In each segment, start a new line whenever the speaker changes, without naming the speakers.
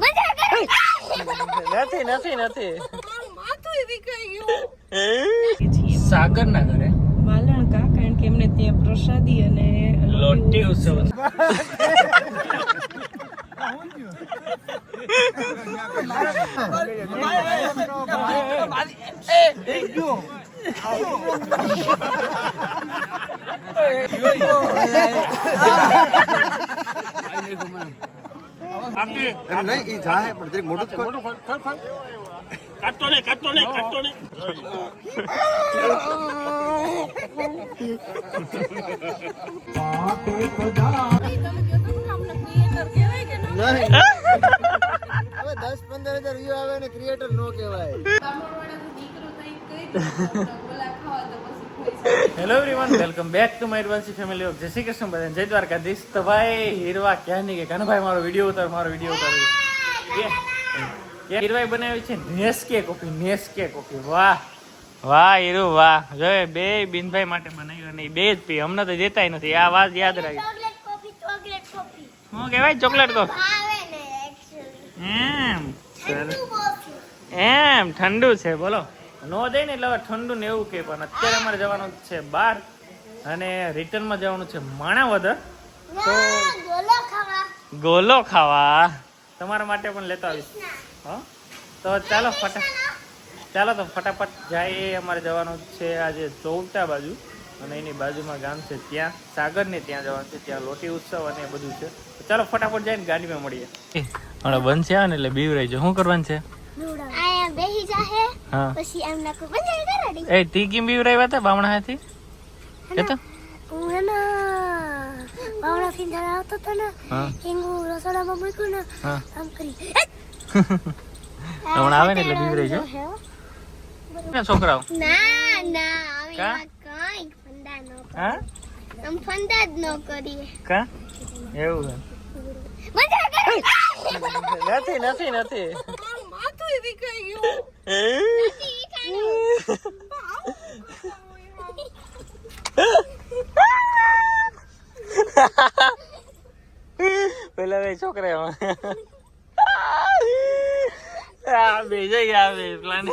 મજા કરે.
નથી નથી નથી. સાગર ના ઘરે?
માલણકા કારણ કે એમને ત્યાં પ્રસાદી અને
લોટી ઉત્સવ
એમ નહીં ઈ જાહે પણ જરીક મોટું જ ખોલ. નહીં. હવે દસ પંદર હજાર વ્યૂ આવે ને ક્રિએટર નો કહેવાય
hello everyone welcome back to my Vanshi family of જય શ્રી કૃષ્ણ બધાને જય દ્વારકાધીશ તો ભાઈ હીરવા ક્યાં નહીં કે કનભાઈ મારો વીડિયો ઉતાર મારો વીડિયો ઉતાર. હીરવાઈ બનાવી છે નેસ્કે કોફી નેસ્કે કોફી વાહ. વાહ હીરુ વાહ. જો બે બિનભાઈ માટે બનાવ્યું અને બે જ પી. અમને તો દેતાય નથી. આ વાત યાદ રાખી શું કહેવાય? ચોકલેટ કોફી એમ. એમ ઠંડુ છે. બોલો. નો દે ને એટલે હવે ઠંડુ ને એવું કે પણ અત્યારે અમારે જવાનું છે બહાર અને રિટર્નમાં જવાનું છે માણાવદર.
તો ગોલો ખાવા.
તમારા માટે પણ લેતા આવીશ. હા? તો ચાલો ફટા ચાલો તો ફટાફટ જાય અમારે જવાનું છે આજે ચૌટા બાજુ. અને એની બાજુમાં ગામ છે ત્યાં સાગરને ત્યાં જવાનું છે ત્યાં લોટી ઉત્સવ અને એ બધું છે. ચાલો ફટાફટ જઈને ગાડીમાં મળીએ. હમણાં બંધ છે ને એટલે બીવરાઈ છે શું કરવાનું છે?
આયા બેહી જાહે
હા.
પછી એમ નાખો. મજા કરાડી
એ તી કેમ બીવરાઈ હતા બામણા હાથી? એ તો
હું હે ને બાવડા થી જરા આવતો તો ને
હા.
રસોડામાં મૂક્યું ને આમ કરી.
હમણાં આવે ને એટલે બીવરાઈ જાઓ. ને છોકરાઓ.
ના ના અમે
કા?
એવા ફંદા ન
હા?
આમ ફંદા જ ન કરીએ.
કા? એવું
મજા કરે.
નથી નથી. નથી
માથું વિખાઈ ગયું
પેલા બે છોકરા આ બે જઈ પ્લાન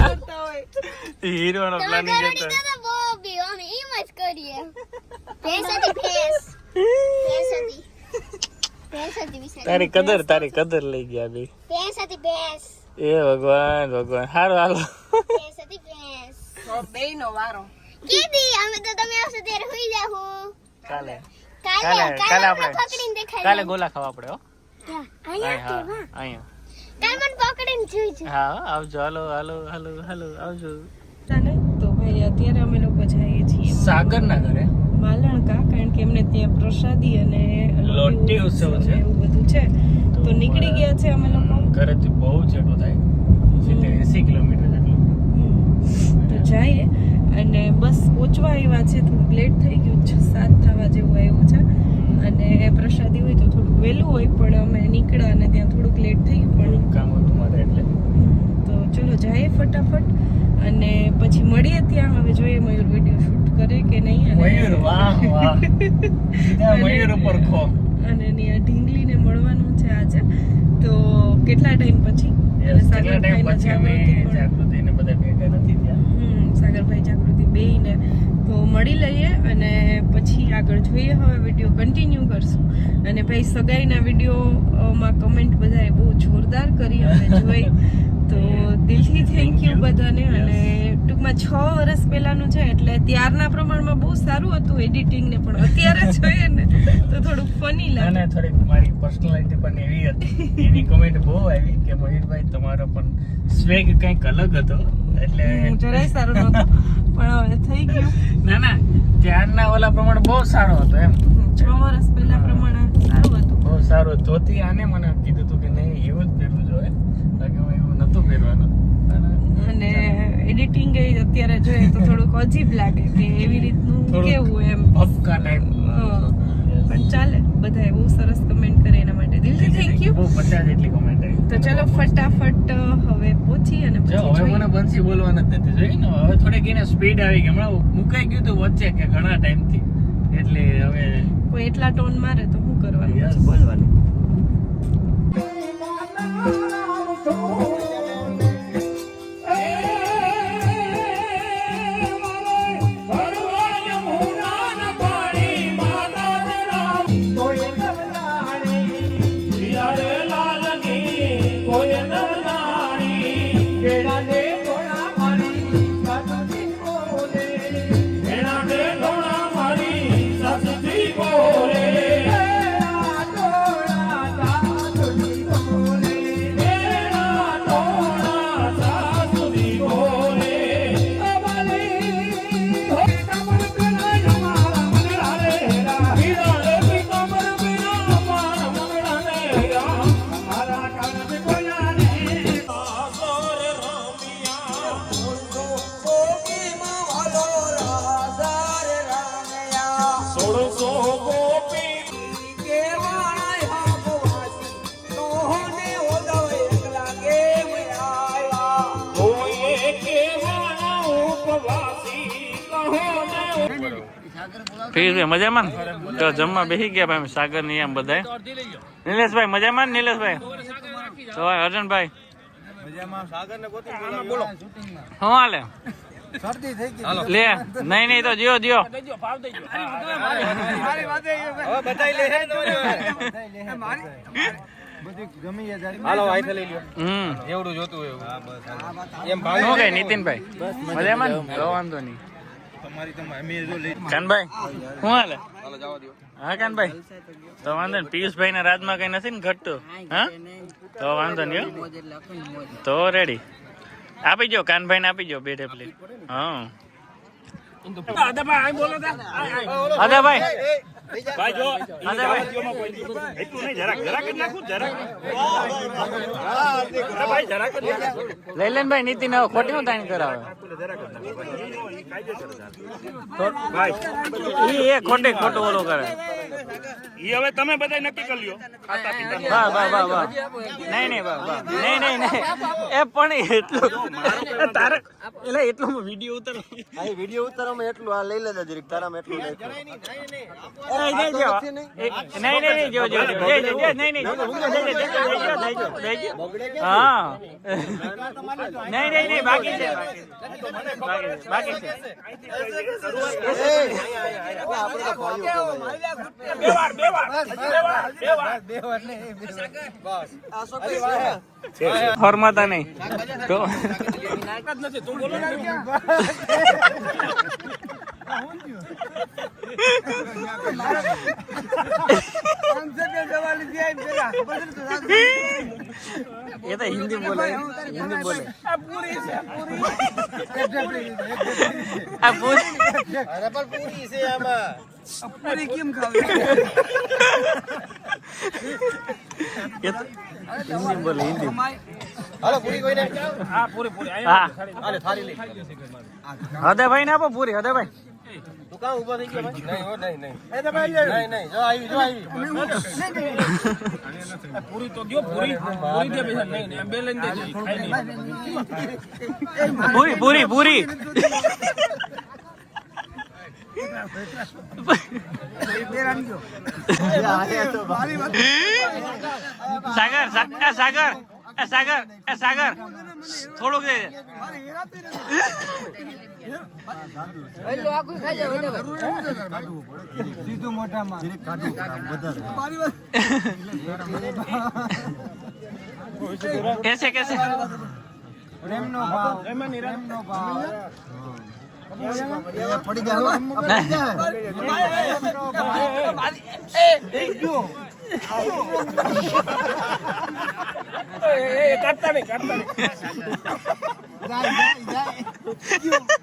કરતા હોય
હીરોનો
તમે
પ્લાનિંગ કરતો. તારી કદર તારી કદર લઈ ગયા બે
ભેંસ હતી ભેંસ.
એ ભગવાન ભગવાન. હારું હાલો.
ભેંસ હતી ભેંસ.
બે નો વારો.
કીધી અમે તો તમે આવશો ત્યારે હોઈ જાહુ.
કાલે.
કાલે
કાલે
આપણે પકડીને દેખાય
કાલે ગોલા ખાવા આપણે હો.
અહીંયા
હા
કેવા?
અહીંયા.
કાલે મને પકડીને જોઈજો
હા આવજો હાલો હાલો હાલો હાલો આવજો.
ચાલે? તો ભાઈ અત્યારે અમે લોકો જઈએ છીએ.
સાગર ના ઘરે.
માલણકા કારણ કે એમને ત્યાં પ્રસાદી અને
લોટી ઉત્સવ છે.
એવું બધું છે. તો નીકળી ગયા છે અમે લોકો.
ઘરેથી બહુ છેટો થાય. સિત્તેર એસી કિલોમીટર જેટલું.
તો જઈએ. અને બસ પહોંચવા આવ્યા છે થોડુંક લેટ થઈ ગયું છે સાત થવા જેવું આવ્યું છે. અને પ્રસાદી હોય તો થોડુંક વહેલું હોય પણ અમે નીકળ્યા અને ત્યાં થોડુંક લેટ થઈ ગયું પણ
કામ હતું મારે એટલે.
તો ચલો જઈએ ફટાફટ. અને પછી મળીએ ત્યાં. હવે જોઈએ મયુર વીડિયો શૂટ કરે કે નહીં? અને
મયુર વાહ વાહ. મયુર ઉપર ખો
અને ત્યાં ઢીંગલીને મળવાનું છે આજે. તો કેટલા ટાઈમ પછી?
કેટલા ટાઈમ પછી અમે જાગૃતિને બધા ભેગા નથી થયા.
હમ, સાગરભાઈ જાગૃતિ બેયને. તો મળી લઈએ અને પછી આગળ જોઈએ. હવે વીડિયો કન્ટિન્યુ કરશું. અને ભાઈ સગાઈના વિડીયોમાં કમેન્ટ બધાએ બહુ જોરદાર કરી અમે જોઈ. તો દિલથી થેન્ક યુ બધાને. અને ટૂંકમાં છ વર્ષ પહેલાનું છે એટલે ત્યારના પ્રમાણમાં બહુ સારું હતું એડિટિંગ ને પણ. અત્યારે જોઈએ ને તો થોડુંક ફની લાગે.
અને થોડીક મારી પર્સનાલિટી પણ એવી હતી. એની કમેન્ટ બહુ આવી કે મયુરભાઈ તમારો પણ સ્વેગ કંઈક અલગ હતો. એટલે
જરાય સારું નહોતું. પણ હવે થઈ ગયું.
ના ના ત્યારના ઓલા પ્રમાણે બહુ સારો હતો એમ.
છ વર્ષ પહેલા પ્રમાણે સારું હતું.
બહુ સારું ધોતી આને મને કીધું હતું કે નહીં એવું જ પહેરવું જોઈએ. બાકી હું એવું નહોતું પહેરવાનું. અને
અત્યારે જોઈએ તો થોડુંક અજીબ લાગે કે એવી રીતનું કેવું એમ.
અફકા ટાઈપ
હા. પણ ચાલે બધાએ બહુ સરસ કમેન્ટ કરે એના માટે. દિલથી થેન્ક યુ
બહુ પચાસ જેટલી કમેન્ટ આવી. તો ચલો ફટાફટ હવે પહોંચી અને
જો હવે. મને બંસી બોલવા નથી. દેતી જોઈ ને હવે થોડીક એને સ્પીડ આવી ગઈ. હમણાં મુકાઈ ગયું તો વચ્ચે કે ઘણા ટાઈમથી એટલે હવે
કોઈ એટલા ટોન મારે તો શું કરવાનું? બોલવાનું.
ફીર મજામાં ને? તો જમવા બેસી ગયા ભાઈ સાગરની આમ બધા નિલેશભાઈ મજામાં ને નિલેશભાઈ? તો અર્જનભાઈ? શું હાલે?
શરદી થઈ ગઈ.
લે નહીં નહીં તો જીઓ જીઓ. નીતિનભાઈ? મજામાં. તો વાંધો નહીં. કાનભાઈ શું હાલે? હા કાનભાઈ. તો વાંધો ને પિયુષભાઈ ના રાજમાં કઈ નથી ને ઘટતું? હા? તો વાંધો નહીં તો રેડી આપી જો કાનભાઈ ને આપી જો બે ટેપલી હા. અદાભાઈ અદાભાઈ લઈ લેન ભાઈ નીતિન હવે ખોટી હું તાણી કરાવે. ભાઈ એ ખોટે ખોટું ઓલો કરે.
ઈ હવે તમે બધા નક્કી કરી લ્યો. ખાતા પીતા.
વાહ વાહ વાહ વાહ. નહીં નહીં વાહ વાહ. નહીં નહીં નહીં. એ પણ એટલું તારે એટલે એટલું વીડિયો ઉતર
આ વિડિયો ઉતારવામાં એટલું આ લઈ લેજો જરીક તારામાં એટલું નહીં
નહીં જો નહીં નહીં નહીં જો જો જો જો જો નહીં નહીં હા નહીં નહીં નહીં બાકી છે બાકી છે બાકી છે
આપણે તો ભાઈઓ કહેવાય.
બે વાર બે વાર બે વાર બે વાર
ફરમાતા નહીં. તો
નથી તું બોલો
એ તો હિન્દી બોલે. હિન્દી બોલે.
આ પૂરી
અરે પણ પૂરી છે આમાં.
એ તો હિન્દી બોલે હિન્દી.
હાલો પૂરી કોઈને
આ પૂરી પૂરી.
હા.
હાલે થાળી લઈ.
હૃદયભાઈ ને આપો પૂરી
થઈ ગયા? ભાઈ નહીં હો નહીં નહીં. નહીં નહીં જો આવી જો આવી.
પૂરી તો દો પૂરી. પૂરી દે પૈસા. નહીં નહીં બે લઈને દેજો. ઈ ખાઈ નહીં
પૂરી પૂરી પૂરી. સાગર સાગર. એ સાગર એ સાગર થોડુંક દે.
સીધું મોઢામાં
કેસે કેસે
પ્રેમનો ભાવ પ્રેમનો ભાવ પડી ગયા
કાઢતા નહીં કાઢતા નહીં
જાય, જાય,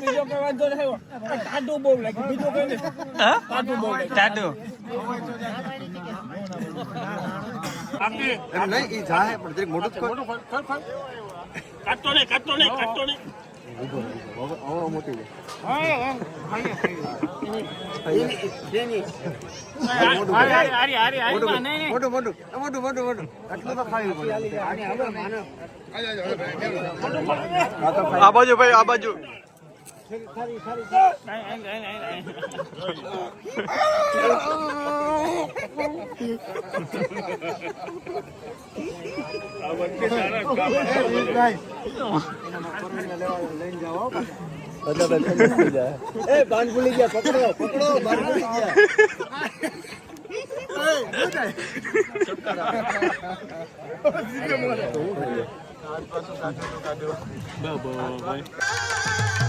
બીજો કઈ વાંધો નહીં. બહુ બીજું કઈ નહીં? બહુ
ટાટુ
એમ નહીં ઈ જાહે પણ જરીક મોટું
મોટું. નહીં નહીં નહીં
મોટી. મોટું મોટું મોટું મોટું આટલું તો ખાવી પડે
આ બાજુ ભાઈ આ બાજુ
નહીં, નહીં, નહીં, નહીં, નહીં.
એ બાન ભૂલી ગયા પકડો પકડો બાન ભૂલી ગયા
તો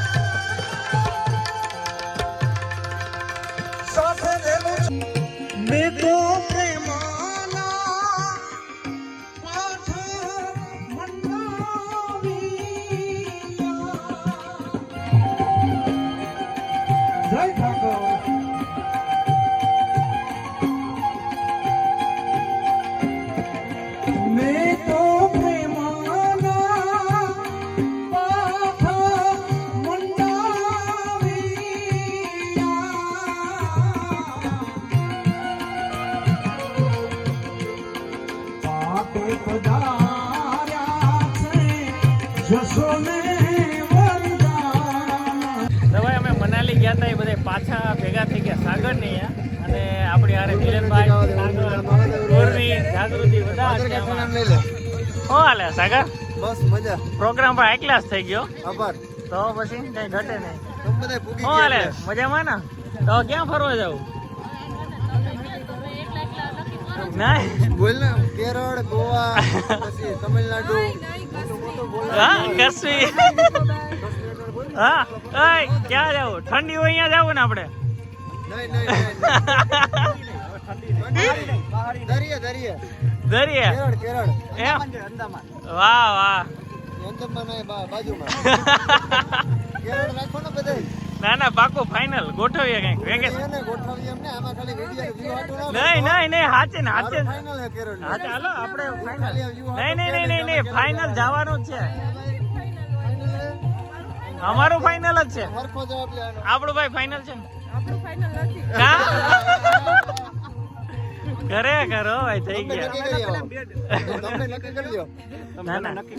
બધા ભેગા થઈ ગયા સાગર ને અને આપણી હારે સાગર ગોરની જાગૃતિ બધા હાલે સાગર?
બસ મજા.
પ્રોગ્રામ પણ હાઈ ક્લાસ થઈ ગયો?
આભાર.
તો પછી કઈ ઘટે નહીં. હો હાલે? મજામાં ને? તો ક્યાં ફરવા જવું?
બોલ ને કેરળ ગોવા પછી તમિલનાડુ.
હા હા ક્યાં જવું? ઠંડી હોય અહીંયા જવું ને આપણે? વાહ વાહ.
રાખો ને
ના પાકું ફાઇનલ ગોઠવીએ કંઈક. વેકેશન નહીં નહીં નહીં હાચે ને હાચે હાચે
ફાઇનલ હે કેરળ
હા ચાલો આપણે નહીં નહીં નહીં નહીં ફાઈનલ જવાનું છે. અમારું ફાઇનલ જ છે. આપણું ભાઈ ફાઇનલ છે ઘરે કરે કરો ભાઈ થઈ
તમે
ગયા.
નક્કી કરી આવો તમે નક્કી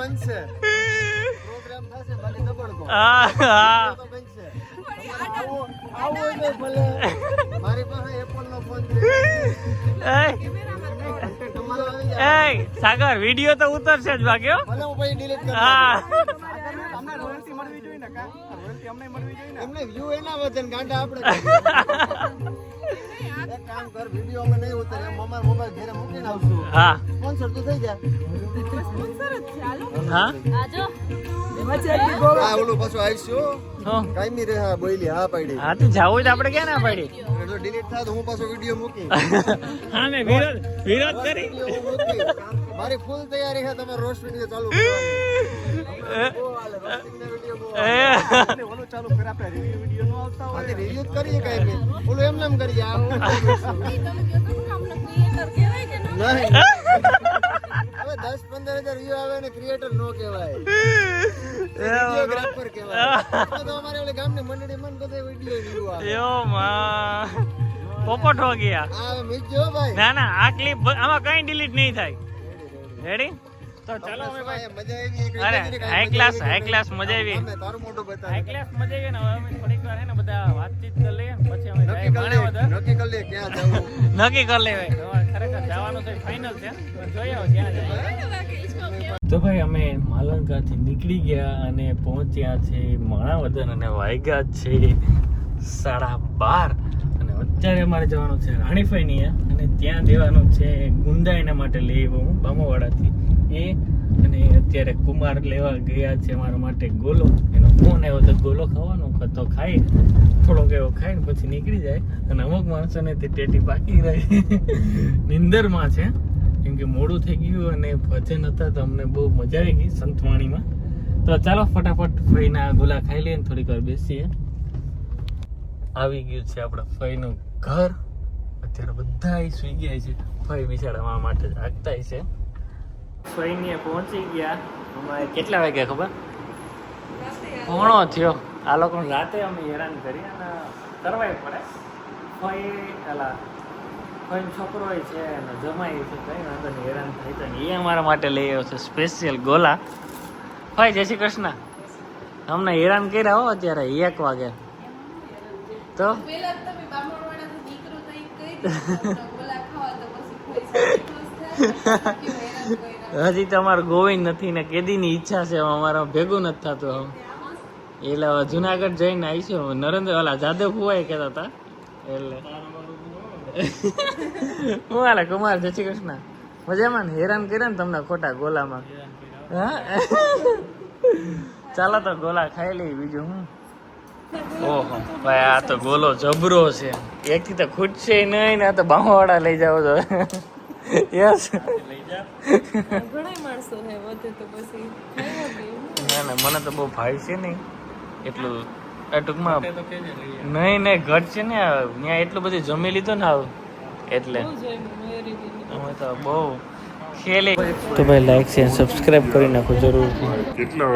બનશે. પ્રોગ્રામ થશે બાકી દબડકો
હા હા
તો બનશે. તમારે આવું આવું ભલે. મારી પાસે એપલ નો ફોન છે.
એય, સાગર વીડિયો તો ઉતરશે જ ભાગ્યો.
ભલે હું પછી ડિલીટ કરી
હા.
અમને રોયલ્ટી મળવી જોઈએ ને કા? રોયલ્ટી અમને મળવી જોઈએ ને?
એમને વ્યૂ એના વચન ગાંડા આપણે કામ કર વિડિયો અમે નહીં ઉતરે એમ અમારા મોબાઈલ ઘરે મૂકીને આવશું.
હા.
સ્પોન્સર તો થઈ જાય.
હા?
આ ઓલું પાછું આવીશું
હું?
કાયમી રહે હા બોલી હા પાડી.
હા તો જાવું જ આપણે ક્યાં ના પાડી
એટલે જો ડિલીટ થાય તો હું પાછો વીડિયો મૂકી
હા મેં વિરોધ વિરોધ કરી.
Video હું મૂકી. મારી ફૂલ તૈયારી છે તમે રોસ્ટ વીડિયો ચાલુ હાલે.
એ,
ઓલું ચાલુ કર આપણે રિવ્યુ વિડિયો નો આવતા હોય.
આથી review જ કરીએ કાંઈ બી. ઓલું એમને એમ કરીએ આ નહીં હવે દસ પંદર હજાર વ્યૂ આવે ને ક્રિએટર નો કહેવાય. વિડીયોગ્રાફર કહેવાય. તો અમારે ઓલી ગામની મંડળી મન બધે વીડિયો વ્યૂ આવે.
યો માં. પોપટ હો ગયા.
આ મીચજો ભાઈ.
ના ના આ ક્લિપ આમાં કઈ ડિલીટ નહીં થાય. રેડી તો ચાલો અમે ભાઈ.
મજા આવી
અરે હાઈ ક્લાસ હાઈ ક્લાસ મજા આવી.
અમે તારું મોટું
હાઈ ક્લાસ મજા આવી ને હવે અમે થોડીક વાર હે ને બધા વાતચીત કરી લઈએ પછી અમે
નક્કી કરી
લઈએ
નક્કી કરી લઈએ ક્યાં જવું.
નક્કી કરી લેવાય ભાઈ ખરેખર જવાનું તો ફાઇનલ છે પણ જોઈએ હવે ક્યાં જાય. તો ભાઈ અમે માલંકાથી નીકળી ગયા અને પહોંચ્યા છે માણાવદર અને વાગ્યા છે સાડા બાર. અને અત્યારે અમારે જવાનું છે રાણીફાઈની અને ત્યાં દેવાનું છે ગુંદા એના માટે લઈ આવ્યો હું બામાવાડાથી. એ અને અત્યારે કુમાર લેવા ગયા છે મારા માટે ગોલો. એનો ફોન આવ્યો તો ગોલો ખાવાનો તો ખાઈ. થોડોક એવો ખાઈને પછી નીકળી જાય. અને અમુક માણસોને તે ટેટી પાકી રહી. નિંદરમાં છે. કેમ કે મોડું થઈ ગયું અને ભજન હતા તો અમને બહુ મજા આવી ગઈ સંતવાણીમાં. તો ચાલો ફટાફટ ફઈના ગોલા ખાઈ લઈએ ને થોડીક વાર બેસીએ. આવી ગયું છે આપણા ફઈનું ઘર. અત્યારે બધા સુઈ ગયા છે. ફઈ બિચારા માટે જાગતા છે. ફઈને પહોંચી ગયા. અમારે કેટલા વાગ્યા ખબર? પોણો થયો. આ લોકો રાતે અમે હેરાન કરી અને કરવાય પડે. કોઈ અલા કોઈ છોકરો છે અને જમાય છે કઈ વાંધો નહીં હેરાન થાય તો એ અમારા માટે લઈ આવ્યો છે સ્પેશિયલ ગોલા. ભાઈ જય શ્રી કૃષ્ણ. અમને હેરાન કર્યા હો અત્યારે એક વાગે. તો? હજી તમારે ગોવિંદ નથી ને કેદીની ઈચ્છા છે અમારા ભેગું નથી થતું આમ. એટલે જુનાગઢ જઈને આવીશું. નરેન્દ્ર ઓલા જાદવ ફુવાય કહેતા હતા. એટલે. હું હાલે કુમાર જય શ્રી કૃષ્ણ. મજામાં ને? હેરાન કર્યા ને તમને ખોટા ગોલામાં. હા? ચાલો તો ગોલા ખાઈ લઈ બીજું હું. ઓહો ભાઈ આ તો ગોલો જબરો છે. એક થી તો ખૂટશે નહીં ને આ તો બાંવાડા લઈ જાવ તો યસ
ઘણા માણસો ને વધે તો પછી
ના ના મને તો બહુ ભાઈ છે નહીં. એટલું આ ટૂંકમાં નહીં નહીં ઘટ છે ને ત્યાં એટલું બધું જમી લીધું ને આવું. એટલે. અમે તો બહુ ખેલી. તો ભાઈ લાઈક છે સબસ્ક્રાઇબ કરી નાખો જરૂર
કેટલા